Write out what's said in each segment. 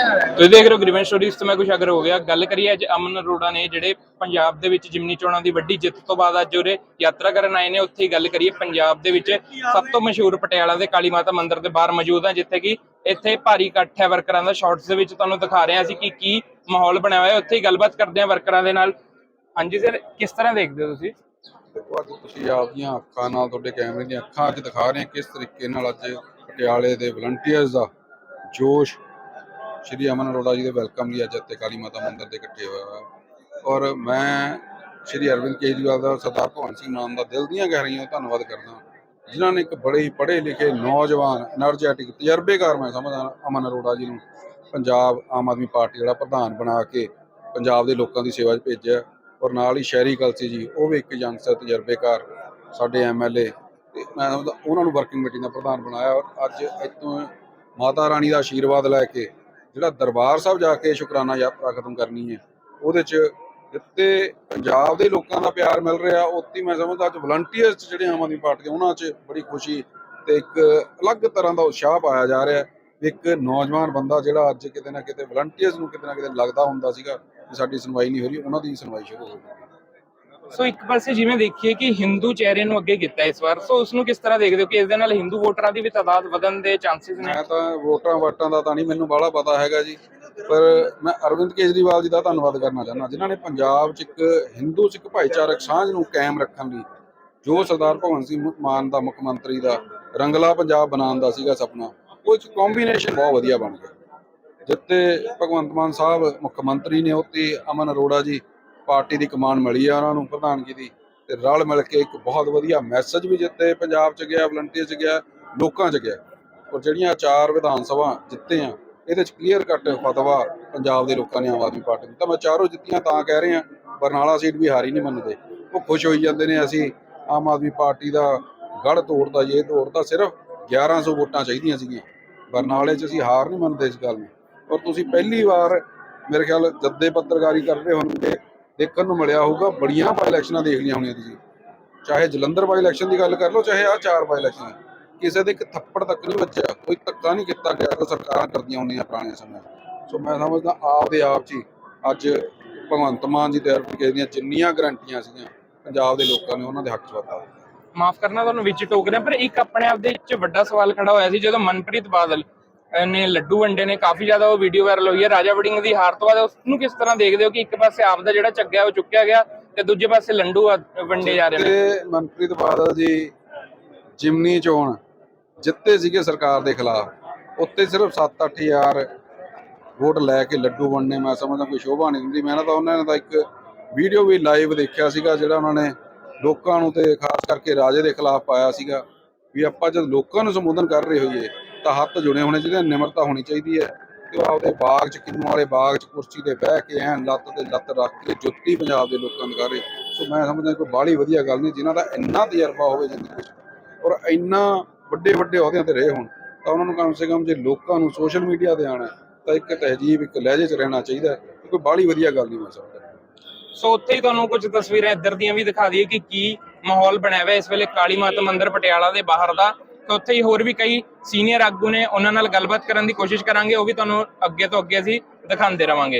ਤੁਸੀਂ ਦੇਖ ਰਹੇ ਹੋ ਗ੍ਰੀਵਨ ਸਟੋਰੀਜ਼ ਤੋਂ ਮੈਂ ਕੁਛ ਅਗਰ ਹੋ ਗਿਆ, ਗੱਲ ਕਰੀਏ ਅੱਜ ਅਮਨ ਅਰੋੜਾ ਨੇ ਜਿਹੜੇ ਪੰਜਾਬ ਦੇ ਵਿੱਚ ਜਿਮਨੀ ਚੋਣਾਂ ਦੀ ਵੱਡੀ ਜਿੱਤ ਤੋਂ ਬਾਅਦ ਅੱਜ ਉਰੇ ਯਾਤਰਾ ਕਰਨ ਆਏ ਨੇ, ਉੱਥੇ ਹੀ ਗੱਲ ਕਰੀਏ ਪੰਜਾਬ ਦੇ ਵਿੱਚ ਸਭ ਤੋਂ ਮਸ਼ਹੂਰ ਪਟਿਆਲਾ ਦੇ ਕਾਲੀ ਮਾਤਾ ਮੰਦਿਰ ਦੇ ਬਾਹਰ ਮੌਜੂਦ ਹਾਂ ਜਿੱਥੇ ਕਿ ਇੱਥੇ ਭਾਰੀ ਇਕੱਠ ਹੈ ਵਰਕਰਾਂ ਦਾ। ਸ਼ਾਰਟਸ ਦੇ ਵਿੱਚ ਤੁਹਾਨੂੰ ਦਿਖਾ ਰਹੇ ਹਾਂ ਅਸੀਂ ਕਿ ਕੀ ਮਾਹੌਲ ਬਣਿਆ ਹੋਇਆ ਹੈ ਉੱਥੇ ਹੀ ਗੱਲਬਾਤ ਕਰਦੇ ਹਾਂ ਵਰਕਰਾਂ ਦੇ ਨਾਲ। ਹਾਂਜੀ ਸਰ ਕਿਸ ਤਰ੍ਹਾਂ ਦੇਖਦੇ ਹੋ ਤੁਸੀਂ? ਦੇਖੋ, ਅੱਜ ਤੁਸੀਂ ਆਪਦੀਆਂ ਅੱਖਾਂ ਨਾਲ ਤੁਹਾਡੇ ਕੈਮਰੇ ਦੀਆਂ ਅੱਖਾਂ ਅੱਜ ਦਿਖਾ ਰਹੇ ਹੋ ਕਿਸ ਤਰੀਕੇ ਨਾਲ ਅੱਜ ਪਟਿਆਲੇ ਦੇ ਵਲੰਟੀਅਰਸ ਦਾ ਜੋਸ਼ ਸ਼੍ਰੀ ਅਮਨ ਅਰੋੜਾ ਜੀ ਦੇ ਵੈਲਕਮ ਲਈ ਅੱਜ ਇੱਥੇ ਕਾਲੀ ਮਾਤਾ ਮੰਦਿਰ ਦੇ ਇਕੱਠੇ ਹੋਇਆ ਔਰ ਮੈਂ ਸ਼੍ਰੀ ਅਰਵਿੰਦ ਕੇਜਰੀਵਾਲ ਦਾ, ਸਰਦਾਰ ਭਗਵੰਤ ਸਿੰਘ ਮਾਨ ਦਾ ਦਿਲ ਦੀਆਂ ਗਹਿਰੀਆਂ ਧੰਨਵਾਦ ਕਰਦਾ ਜਿਨ੍ਹਾਂ ਨੇ ਇੱਕ ਬੜੇ ਪੜ੍ਹੇ ਲਿਖੇ ਨੌਜਵਾਨ એનર્ਜੈਟਿਕ ਤਜਰਬੇਕਾਰ ਮੈਂ ਸਮਝਦਾ ਅਮਨ ਅਰੋੜਾ ਜੀ ਨੂੰ ਪੰਜਾਬ ਆਮ ਆਦਮੀ ਪਾਰਟੀ ਜਿਹੜਾ ਪ੍ਰਧਾਨ ਬਣਾ ਕੇ ਪੰਜਾਬ ਦੇ ਲੋਕਾਂ ਦੀ ਸੇਵਾ 'ਚ ਭੇਜਿਆ। ਔਰ ਨਾਲ ਹੀ ਸ਼ਹਿਰੀ ਕਲਸੀ ਜੀ, ਉਹ ਵੀ ਇੱਕ ਯੰਗਸਟਰ ਤਜਰਬੇਕਾਰ ਸਾਡੇ ਐਮਐਲਏ ਤੇ ਮੈਂ ਉਹਨਾਂ ਨੂੰ ਵਰਕਿੰਗ ਕਮੇਟੀ ਦਾ ਪ੍ਰਧਾਨ ਬਣਾਇਆ। ਔਰ ਅੱਜ ਇੱਥੋਂ ਮਾਤਾ ਰਾਣੀ ਦਾ ਆਸ਼ੀਰਵਾਦ ਲੈ ਕੇ ਜਿਹੜਾ ਦਰਬਾਰ ਸਾਹਿਬ ਜਾ ਕੇ ਸ਼ੁਕਰਾਨਾ ਯਾਤਰਾ ਖਤਮ ਕਰਨੀ ਹੈ, ਉਹਦੇ 'ਚ ਜਿੱਤੇ ਪੰਜਾਬ ਦੇ ਲੋਕਾਂ ਦਾ ਪਿਆਰ ਮਿਲ ਰਿਹਾ, ਉੱਥੇ ਮੈਂ ਸਮਝਦਾ ਅੱਜ ਵਲੰਟੀਅਰਸ ਜਿਹੜੇ ਆਮ ਆਦਮੀ ਪਾਰਟੀ ਦੇ ਉਹਨਾਂ 'ਚ ਬੜੀ ਖੁਸ਼ੀ ਤੇ ਇੱਕ ਅਲੱਗ ਤਰ੍ਹਾਂ ਦਾ ਉਤਸ਼ਾਹ ਪਾਇਆ ਜਾ ਰਿਹਾ ਇੱਕ ਨੌਜਵਾਨ ਬੰਦਾ ਜਿਹੜਾ ਅੱਜ ਕਿਤੇ ਨਾ ਕਿਤੇ ਵਲੰਟੀਅਰਸ ਨੂੰ ਕਿਤੇ ਨਾ ਕਿਤੇ ਲੱਗਦਾ ਹੁੰਦਾ ਸੀਗਾ ਕਿ ਸਾਡੀ ਸੁਣਵਾਈ ਨਹੀਂ ਹੋ ਰਹੀ, ਉਹਨਾਂ ਦੀ ਸੁਣਵਾਈ ਸ਼ੁਰੂ ਹੋ ਗਈ। ਸੋ ਇੱਕ ਪਾਸੇ ਜਿਵੇਂ ਦੇਖੀਏ ਕਿ ਹਿੰਦੂ ਚਿਹਰੇ ਨੂੰ ਅੱਗੇ ਕੀਤਾ ਇਸ ਵਾਰ ਸੋ ਉਸ ਨੂੰ ਕਿਸ ਤਰ੍ਹਾਂ ਦੇਖਦੇ ਹੋ ਕਿ ਇਸ ਦੇ ਨਾਲ ਹਿੰਦੂ ਵੋਟਰਾਂ ਦੀ ਵੀ ਤਾਦਾਦ ਵਧਣ ਦੇ ਚਾਂਸਸ ਨੇ? ਮੈਂ ਤਾਂ ਵੋਟਾਂ ਵਾਟਾਂ ਦਾ ਤਾਂ ਨਹੀਂ, ਮੈਨੂੰ ਬਾਹਲਾ ਪਤਾ ਹੈਗਾ ਜੀ, ਪਰ ਮੈਂ ਅਰਵਿੰਦ ਕੇਜਰੀਵਾਲ ਜੀ ਦਾ ਧੰਨਵਾਦ ਕਰਨਾ ਚਾਹੁੰਦਾ, ਜਿਨ੍ਹਾਂ ਨੇ ਪੰਜਾਬ 'ਚ ਇੱਕ ਹਿੰਦੂ ਸਿੱਖ ਭਾਈਚਾਰਕ ਸਾਂਝ ਨੂੰ ਕਾਇਮ ਰੱਖਣ ਲਈ, ਜੋ ਸਰਦਾਰ ਭਗਵੰਤ ਸਿੰਘ ਮਾਨ ਦਾ ਮੁੱਖ ਮੰਤਰੀ ਦਾ ਰੰਗਲਾ ਪੰਜਾਬ ਬਣਾਉਣ ਦਾ ਸੀਗਾ ਸੁਪਨਾ, ਉਹ ਇੱਕ ਕੰਬੀਨੇਸ਼ਨ ਬਹੁਤ ਵਧੀਆ ਬਣ ਗਿਆ। ਜਿੱਤੇ ਭਗਵੰਤ ਮਾਨ ਸਾਹਿਬ ਮੁੱਖ ਮੰਤਰੀ ਨੇ ਉੱਤੇ ਅਮਨ ਅਰੋੜਾ ਜੀ ਪਾਰਟੀ ਦੀ ਕਮਾਨ ਮਿਲੀ ਆ ਉਹਨਾਂ ਨੂੰ, ਪ੍ਰਧਾਨਗੀ ਦੀ। ਤੇ ਰਲ ਮਿਲ ਕੇ ਇੱਕ ਬਹੁਤ ਵਧੀਆ ਮੈਸੇਜ ਵੀ ਜਿੱਤੇ, ਪੰਜਾਬ 'ਚ ਗਿਆ ਵਲੰਟੀਅਰ 'ਚ ਗਿਆ, ਲੋਕਾਂ 'ਚ ਗਿਆ। ਔਰ ਜਿਹੜੀਆਂ ਚਾਰ ਵਿਧਾਨ ਸਭਾ ਜਿੱਤੇ ਆ, ਇਹਦੇ 'ਚ ਕਲੀਅਰ ਕੱਟ ਫਤਵਾ ਪੰਜਾਬ ਦੇ ਲੋਕਾਂ ਨੇ ਆਮ ਆਦਮੀ ਪਾਰਟੀ ਨੂੰ ਤਾਂ ਮੈਂ ਚਾਰੋਂ ਜਿੱਤੀਆਂ ਤਾਂ ਕਹਿ ਰਹੇ ਆ ਬਰਨਾਲਾ ਸੀਟ ਵੀ ਹਾਰੀ ਨਹੀਂ ਮੰਨਦੇ। ਉਹ ਖੁਸ਼ ਹੋਈ ਜਾਂਦੇ ਨੇ, ਅਸੀਂ ਆਮ ਆਦਮੀ ਪਾਰਟੀ ਦਾ ਗੜ ਤੋੜਦਾ ਜੇ ਤੋੜਦਾ, ਸਿਰਫ 1100 ਵੋਟਾਂ ਚਾਹੀਦੀਆਂ ਸੀਗੀਆਂ। ਬਰਨਾਲੇ 'ਚ ਅਸੀਂ ਹਾਰ ਨਹੀਂ ਮੰਨਦੇ ਇਸ ਗੱਲ ਨੂੰ। ਔਰ ਤੁਸੀਂ ਪਹਿਲੀ ਵਾਰ ਮੇਰੇ ਖਿਆਲ ਜੱਦੇ ਪੱਤਰਕਾਰੀ ਕਰ ਰਹੇ ਹੋਣਗੇ ਦੇਖਣ ਨੂੰ ਮਿਲਿਆ ਹੋਊਗਾ, ਬੜੀਆਂ ਬਾਈ ਇਲੈਕਸ਼ਨਾਂ ਦੇਖ ਲਈਆਂ ਹੋਣੀਆਂ ਤੁਸੀਂ। ਚਾਹੇ ਜਲੰਧਰ ਬਾਈ ਇਲੈਕਸ਼ਨ ਦੀ ਗੱਲ ਕਰ ਲਓ, ਚਾਹੇ ਆ ਚਾਰ ਬਾਈ ਇਲੈਕਸ਼ਨ ਕਿਸੇ ਦੇ ਇੱਕ ਥੱਪੜ ਤੱਕ ਨਹੀਂ ਵੱਜਿਆ, ਕੋਈ ਧੱਕਾ ਨਹੀਂ ਕੀਤਾ ਗਿਆ ਜੋ ਸਰਕਾਰਾਂ ਕਰਦੀਆਂ ਹੁੰਦੀਆਂ ਪੁਰਾਣੇ ਸਮੇਂ। ਸੋ ਮੈਂ ਸਮਝਦਾ ਆਪ ਦੇ ਆਪ 'ਚ ਅੱਜ ਭਗਵੰਤ ਮਾਨ ਜੀ ਤੇ ਅਰਪੀ ਦੀਆਂ ਜਿੰਨੀਆਂ ਗਰੰਟੀਆਂ ਸੀਗੀਆਂ, ਪੰਜਾਬ ਦੇ ਲੋਕਾਂ ਨੇ ਉਹਨਾਂ ਦੇ ਹੱਕ 'ਚ ਵਤਾ ਮਾਫ ਕਰਨਾ, ਤੁਹਾਨੂੰ ਵਿੱਚ ਟੋਕ ਰਿਹਾ, ਪਰ ਇੱਕ ਆਪਣੇ ਆਪ ਦੇ ਵਿੱਚ ਵੱਡਾ ਸਵਾਲ ਖੜਾ ਹੋਇਆ ਸੀ, ਜਦੋਂ ਮਨਪ੍ਰੀਤ ਬਾਦਲ ਨੇ ਲੱਡੂ ਵੰਡੇ ਨੇ, ਕਾਫੀ ਜ਼ਿਆਦਾ ਉਹ ਵੀਡੀਓ ਵਾਇਰਲ ਹੋਈ ਹੈ। ਰਾਜਾ ਵੜਿੰਗ ਦੀ ਹਾਰ ਤੋਂ ਬਾਅਦ ਉਸ ਨੂੰ ਕਿਸ ਤਰ੍ਹਾਂ ਦੇਖਦੇ ਹੋ ਕਿ ਇੱਕ ਪਾਸੇ ਆਪ ਦਾ ਜਿਹੜਾ ਚੱਗਿਆ ਉਹ ਚੁੱਕਿਆ ਗਿਆ ਤੇ ਦੂਜੇ ਪਾਸੇ ਲੰਡੂ ਵੰਡੇ ਜਾ ਰਹੇ ਨੇ? ਤੇ ਮਨਪ੍ਰੀਤ ਬਾਦਲ ਜੀ ਜਿਮਨੀ ਚੋਣ, ਜਿੱਤੇ ਸੀਗੇ ਸਰਕਾਰ ਦੇ ਖਿਲਾਫ, ਉੱਤੇ ਸਿਰਫ 7-8000 ਵੋਟ ਲੈ ਕੇ ਲੱਡੂ ਵੰਡਣੇ, ਮੈਂ ਸਮਝਦਾ ਕੋਈ ਸ਼ੋਭਾ ਨਹੀਂ ਦਿੰਦੀ। ਮੈਂ ਤਾਂ ਉਹਨਾਂ ਨੇ ਤਾਂ ਇੱਕ ਵੀਡੀਓ ਵੀ ਲਾਈਵ ਦੇਖਿਆ ਸੀਗਾ, ਜਿਹੜਾ ਉਹਨਾਂ ਨੇ ਲੋਕਾਂ ਨੂੰ ਤੇ ਖਾਸ ਕਰਕੇ ਰਾਜੇ ਦੇ ਖਿਲਾਫ ਪਾਇਆ ਸੀਗਾ, ਵੀ ਆਪਾਂ ਜਦ ਲੋਕਾਂ ਨੂੰ ਸੰਬੋਧਨ ਕਰ ਰਹੇ ਹੋਈਏ ਤਾਂ ਹੱਥ ਜੁੜੇ ਹੋਣੇ ਚਾਹੀਦੇ ਨਿਮਰਤਾ ਹੋਣੀ ਚਾਹੀਦੀ ਹੈ। ਤੇ ਉਹ ਆਪਦੇ ਬਾਗ 'ਚ, ਕਿੰਨੂ ਵਾਲੇ ਬਾਗ 'ਚ, ਕੁਰਸੀ ਤੇ ਬਹਿ ਕੇ ਐਨ ਲੱਤ ਤੇ ਲੱਤ ਰੱਖ ਕੇ ਜੁੱਤੀ ਪੰਜਾਬ ਦੇ ਲੋਕਾਂ ਨੂੰ ਕਰ ਸੋ ਮੈਂ ਸਮਝਦਾ ਕੋਈ ਬਾਹਲੀ ਵਧੀਆ ਗੱਲ ਨਹੀਂ, ਜਿਨ੍ਹਾਂ ਦਾ ਇੰਨਾ ਤਜਰਬਾ ਹੋਵੇ ਜ਼ਿੰਦਗੀ ਵਿੱਚ ਔਰ ਇੰਨਾ ਵੱਡੇ ਵੱਡੇ ਅਹੁਦਿਆਂ ਤੇ ਰਹੇ ਹੋਣ, ਤਾਂ ਉਹਨਾਂ ਨੂੰ ਕਮ ਸੇ ਕਮ ਜੇ ਲੋਕਾਂ ਨੂੰ ਸੋਸ਼ਲ ਮੀਡੀਆ ਤੇ ਆਣਾ ਤਾਂ ਇੱਕ ਤਹਿਜੀਬ, ਇੱਕ ਲਹਿਜੇ 'ਚ ਰਹਿਣਾ ਚਾਹੀਦਾ ਕੋਈ ਬਾਹਲੀ ਵਧੀਆ ਗੱਲ ਨਹੀਂ ਮੈਂ ਸਮਝਦਾ। ਸੋ ਉੱਥੇ ਹੀ ਤੁਹਾਨੂੰ ਕੁਝ ਤਸਵੀਰਾਂ ਇੱਧਰ ਦੀਆਂ ਵੀ ਦਿਖਾ ਦਈਏ ਕਿ ਕੀ ਮਾਹੌਲ ਬਣਿਆ ਹੋਇਆ ਇਸ ਵੇਲੇ ਕਾਲੀ ਮਾਤਾ ਮੰਦਿਰ ਪਟਿਆਲਾ ਦੇ ਬਾਹਰ ਦਾ ਤਾਂ ਉੱਥੇ ਹੀ ਹੋਰ ਵੀ ਕਈ ਸੀਨੀਅਰ ਆਗੂ ਨੇ ਉਹਨਾਂ ਨਾਲ ਗੱਲਬਾਤ ਕਰਨ ਦੀ ਕੋਸ਼ਿਸ਼ ਕਰਾਂਗੇ, ਉਹ ਵੀ ਤੁਹਾਨੂੰ ਅੱਗੇ ਤੋਂ ਅੱਗੇ ਅਸੀਂ ਦਿਖਾਉਂਦੇ ਰਵਾਂਗੇ।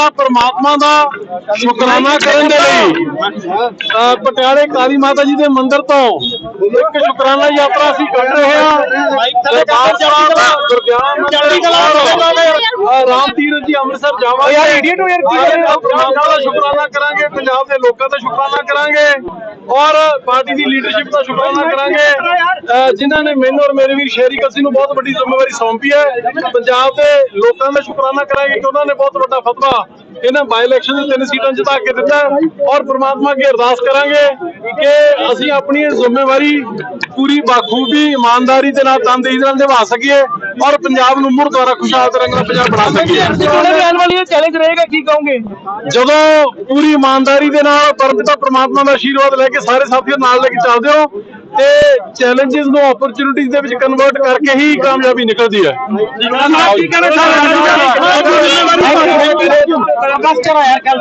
ਪਰਮਾਤਮਾ ਦਾ ਸ਼ੁਕਰਾਨਾ ਕਰਨ ਦੇ ਲਈ ਪਟਿਆਲੇ ਕਾਲੀ ਮਾਤਾ ਜੀ ਦੇ ਮੰਦਿਰ ਤੋਂ ਇੱਕ ਸ਼ੁਕਰਾਨਾ ਯਾਤਰਾ ਅਸੀਂ ਕੱਢ ਰਹੇ ਹਾਂ। ਦਰਬਾਰ ਸਾਹਿਬ ਰਾਮ ਤੀਰਥ ਜੀ ਅੰਮ੍ਰਿਤਸਰ ਜਾਵਾਂਗੇ। ਯਾਰ ਇਡੀਅਟ ਹੋ ਯਾਰ ਪਰਮਾਤਮਾ ਦਾ ਸ਼ੁਕਰਾਨਾ ਕਰਾਂਗੇ ਪੰਜਾਬ ਦੇ ਲੋਕਾਂ ਦਾ ਸ਼ੁਕਰਾਨਾ ਕਰਾਂਗੇ ਔਰ ਪਾਰਟੀ ਦੀ ਲੀਡਰਸ਼ਿਪ ਦਾ ਸ਼ੁਕਰਾਨਾ ਕਰਾਂਗੇ। ਜਿਨ੍ਹਾਂ ਨੇ ਮੈਨੂੰ ਔਰ ਮੇਰੇ ਵੀਰ ਸ਼ੇਰੀ ਕਸੀ ਨੂੰ ਬਹੁਤ ਵੱਡੀ ਜ਼ਿੰਮੇਵਾਰੀ ਸੌਂਪੀ ਹੈ। ਪੰਜਾਬ ਤੇ ਲੋਕਾਂ ਦਾ ਸ਼ੁਕਰਾਨਾ ਕਰਾਂਗੇ ਕਿ ਉਹਨਾਂ ਨੇ ਬਹੁਤ ਵੱਡਾ ਫਤਵਾ ਇਹਨਾਂ ਬਾਈ ਇਲੈਕਸ਼ਨ ਦੇ ਤਿੰਨ ਸੀਟਾਂ ਜਿਤਾ ਕੇ ਦਿੱਤਾ ਔਰ ਪ੍ਰਮਾਤਮਾ ਅੱਗੇ ਅਰਦਾਸ ਕਰਾਂਗੇ ਕਿ ਅਸੀਂ ਆਪਣੀ ਜ਼ਿੰਮੇਵਾਰੀ ਪੂਰੀ ਬਾਖੂਬੀ ਇਮਾਨਦਾਰੀ ਦੇ ਨਾਲ ਤਨਦੇਹੀ ਨਾਲ ਨਿਭਾ ਸਕੀਏ ਔਰ ਪੰਜਾਬ ਨੂੰ ਮੁੜ ਦੁਆਰਾ ਖੁਸ਼ਹਾਲ ਤੇ ਰੰਗਲਾ ਪੰਜਾਬ ਬਣਾ ਸਕੀਏ। ਚੋਣਾਂ ਦੇ ਆਉਣ ਵਾਲੀ ਇਹ ਚੈਲੰਜ ਰਹੇਗਾ ਕੀ ਕਹੋਗੇ? ਜਦੋਂ ਪੂਰੀ ਇਮਾਨਦਾਰੀ ਦੇ ਨਾਲ ਪਰਮਪਿਤਾ ਪ੍ਰਮਾਤਮਾ ਦਾ ਆਸ਼ੀਰਵਾਦ ਲੈ ਕੇ ਸਾਰੇ ਸਾਥੀਆਂ ਨਾਲ ਲੈ ਕੇ ਚੱਲਦੇ ਹੋ ਤੇ ਚੈਲੰਜਸ ਨੂੰ ਓਪਰਚੁਨਿਟੀਜ਼ ਦੇ ਵਿੱਚ ਕਨਵਰਟ ਕਰਕੇ ਹੀ ਕਾਮਯਾਬੀ ਨਿਕਲਦੀ ਹੈ। ਕੀ ਕਹਿਣਾ ਚਾਹੁੰਦੇ ਬਸ ਕਰੋ ਯਾਰ ਕੱਲ